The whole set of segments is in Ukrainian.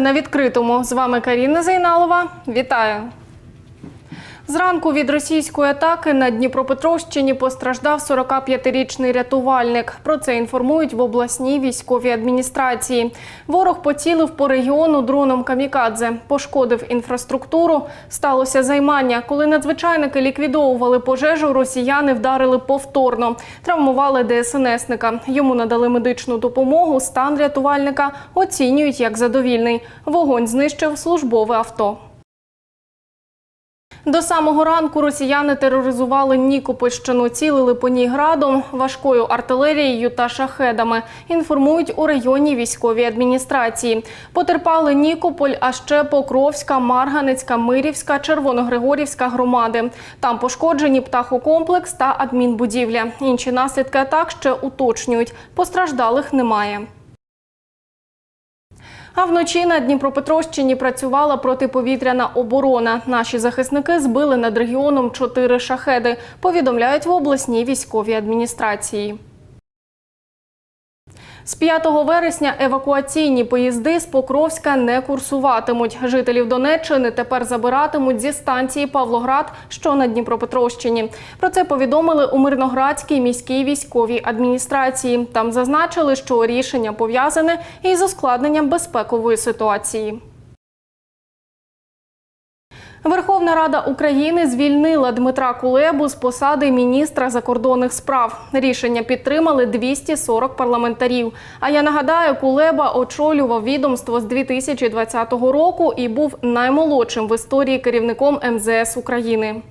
на відкритому. З вами Каріна Зайналова. Вітаю. Зранку від російської атаки на Дніпропетровщині постраждав 45-річний рятувальник. Про це інформують в обласній військовій адміністрації. Ворог поцілив по регіону дроном камікадзе, пошкодив інфраструктуру. Сталося займання. Коли надзвичайники ліквідовували пожежу, росіяни вдарили повторно, травмували ДСНСника. Йому надали медичну допомогу. Стан рятувальника оцінюють як задовільний. Вогонь знищив службове авто. До самого ранку росіяни тероризували Нікопольщину, цілили по ній градом, важкою артилерією та шахедами. Інформують у районній військовій адміністрації. Потерпали Нікополь, а ще Покровська, Марганецька, Мирівська, Червоногригорівська громади. Там пошкоджені птахокомплекс та адмінбудівля. Інші наслідки атак ще уточнюють. Постраждалих немає. А вночі на Дніпропетровщині працювала протиповітряна оборона. Наші захисники збили над регіоном чотири шахеди. Повідомляють в обласній військовій адміністрації. З 5 вересня евакуаційні поїзди з Покровська не курсуватимуть. Жителів Донеччини тепер забиратимуть зі станції Павлоград, що на Дніпропетровщині. Про це повідомили у Мирноградській міській військовій адміністрації. Там зазначили, що рішення пов'язане із ускладненням безпекової ситуації. Верховна Рада України звільнила Дмитра Кулебу з посади міністра закордонних справ. Рішення підтримали 240 парламентарів. А я нагадаю, Кулеба очолював відомство з 2020 року і був наймолодшим в історії керівником МЗС України.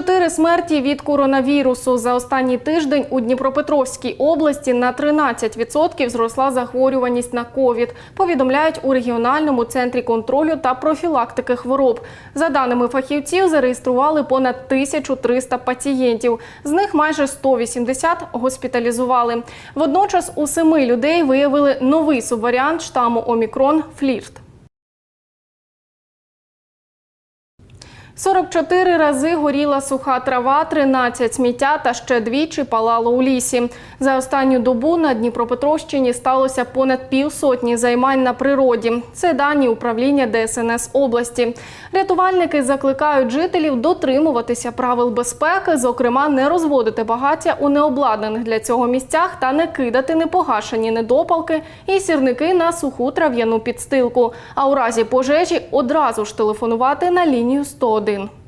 Чотири смерті від коронавірусу за останній тиждень у Дніпропетровській області на 13% зросла захворюваність на ковід. Повідомляють у регіональному центрі контролю та профілактики хвороб. За даними фахівців, зареєстрували понад 1300 пацієнтів. З них майже 180 госпіталізували. Водночас у семи людей виявили новий субваріант штаму Омікрон Флірт. 44 рази горіла суха трава, 13 сміття та ще двічі палало у лісі. За останню добу на Дніпропетровщині сталося понад півсотні займань на природі. Це дані управління ДСНС області. Рятувальники закликають жителів дотримуватися правил безпеки, зокрема, не розводити багаття у необладнаних для цього місцях та не кидати непогашені недопалки і сірники на суху трав'яну підстилку. А у разі пожежі одразу ж телефонувати на лінію 101 годин.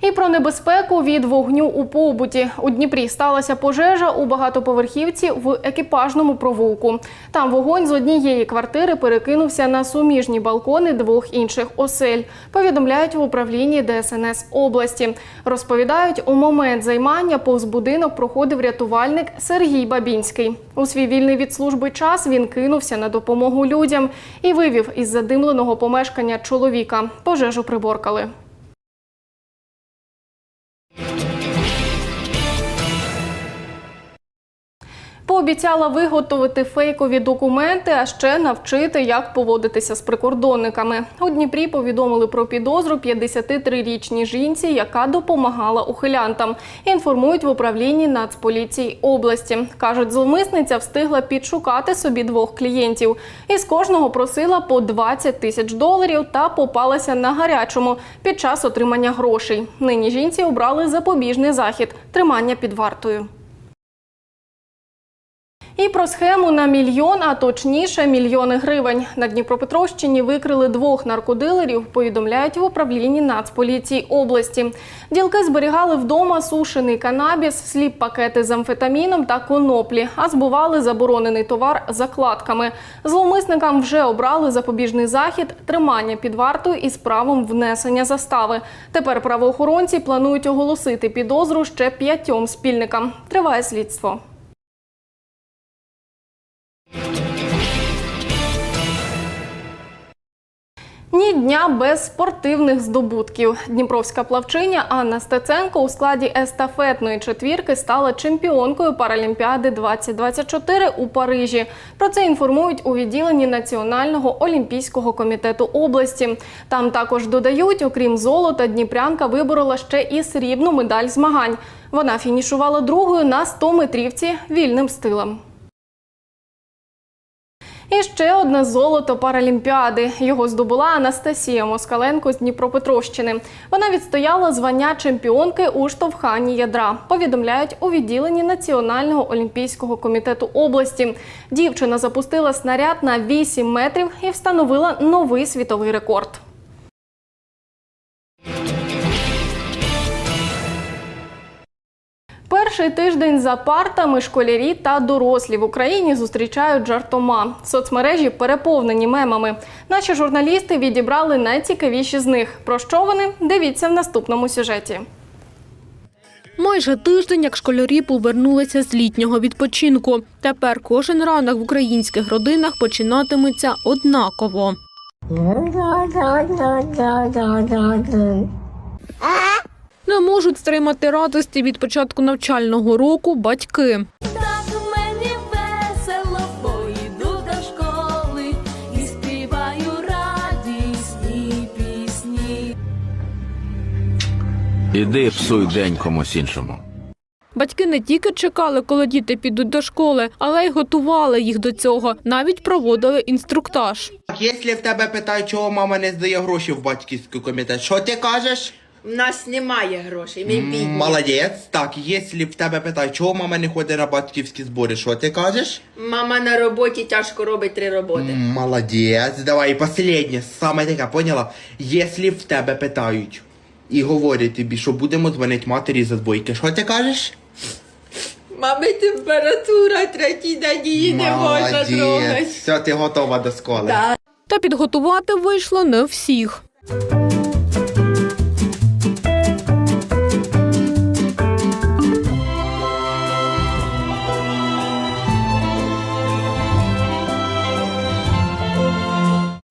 І про небезпеку від вогню у побуті. У Дніпрі сталася пожежа у багатоповерхівці в екіпажному провулку. Там вогонь з однієї квартири перекинувся на суміжні балкони двох інших осель. Повідомляють в управлінні ДСНС області. Розповідають, у момент займання повз будинок проходив рятувальник Сергій Бабінський. У свій вільний від служби час він кинувся на допомогу людям і вивів із задимленого помешкання чоловіка. Пожежу приборкали. Пообіцяла виготовити фейкові документи, а ще навчити, як поводитися з прикордонниками. У Дніпрі повідомили про підозру 53-річній жінці, яка допомагала ухилянтам. Інформують в управлінні Нацполіції області. кажуть, зловмисниця встигла підшукати собі двох клієнтів. Із кожного просила по 20 тисяч доларів та попалася на гарячому під час отримання грошей. Нині жінці обрали запобіжний захід тримання під вартою. І про схему на мільйон, а точніше мільйони гривень. На Дніпропетровщині викрили двох наркодилерів, повідомляють в управлінні Нацполіції області. Ділки зберігали вдома сушений канабіс, сліп пакети з амфетаміном та коноплі, а збували заборонений товар закладками. Зловмисникам вже обрали запобіжний захід, тримання під вартою із правом внесення застави. Тепер правоохоронці планують оголосити підозру ще п'ятьом спільникам. Триває слідство. Ні дня без спортивних здобутків. Дніпровська плавчиня Анна Стеценко у складі естафетної четвірки стала чемпіонкою Паралімпіади 2024 у Парижі. Про це інформують у відділенні Національного олімпійського комітету області. Там також додають, окрім золота, Дніпрянка виборола ще і срібну медаль змагань. Вона фінішувала другою на 100 метрівці вільним стилем. І ще одне золото Паралімпіади. Його здобула Анастасія Москаленко з Дніпропетровщини. Вона відстояла звання чемпіонки у штовханні ядра. Повідомляють у відділенні Національного олімпійського комітету області. Дівчина запустила снаряд на 8 метрів і встановила новий світовий рекорд. Перший тиждень за партами школярі та дорослі в Україні зустрічають жартома. Соцмережі переповнені мемами. Наші журналісти відібрали найцікавіші з них. Про що вони? Дивіться в наступному сюжеті. Майже тиждень, як школярі повернулися з літнього відпочинку. Тепер кожен ранок в українських родинах починатиметься однаково. Не можуть стримати радості від початку навчального року батьки. Так мені весело, поїду до школи і співаю радісні пісні. Іди псуй день комусь іншому. Батьки не тільки чекали, коли діти підуть до школи, але й готували їх до цього. Навіть проводили інструктаж. Якщо в тебе питають, чого мама не здає гроші в батьківський комітет, що ти кажеш? У нас немає грошей, ми бідні. Молодець. Так, якщо в тебе питають, чого мама не ходить на батьківські збори, що ти кажеш? Мама на роботі тяжко робить три роботи. Молодець. Давай, і останнє, саме таке, поняла? Якщо в тебе питають і говорять тобі, що будемо дзвонити матері за двойки, що ти кажеш? Мами температура, третій день її не можна трогати. Все, ти готова до школи. Да. Та підготувати вийшло не всіх.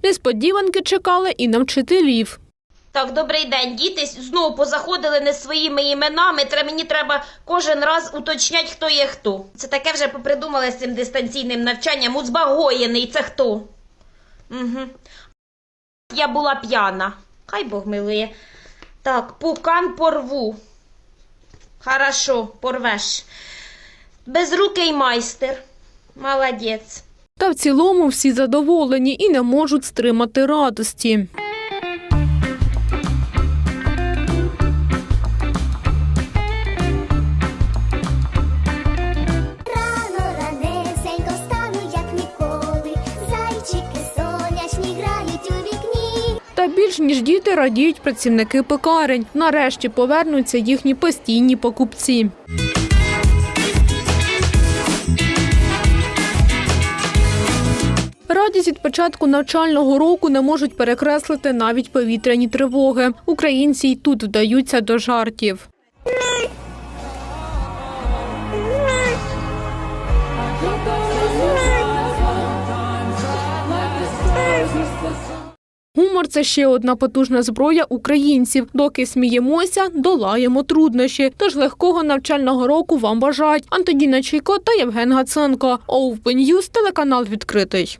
Несподіванки чекали і на вчителів. Так, добрий день. Діти знову позаходили не своїми іменами. Тре- Мені треба кожен раз уточняти, хто є хто. Це таке вже попридумали з цим дистанційним навчанням. Узбагоєний, це хто? Угу. Я була п'яна. Хай Бог милує. Так, пукан порву. Хорошо, порвеш. Безрукий майстер. Молодець. Та в цілому всі задоволені і не можуть стримати радості. Рано ранесенько встану, як ніколи. Зайчики сонячні грають у вікні. Та більш ніж діти радіють працівники пекарень. Нарешті повернуться їхні постійні покупці. Радість від початку навчального року не можуть перекреслити навіть повітряні тривоги. Українці й тут вдаються до жартів. Гумор це ще одна потужна зброя українців. Доки сміємося, долаємо труднощі. Тож легкого навчального року вам бажають Антоніна Чайко та Євген Гаценко. Open телеканал відкритий.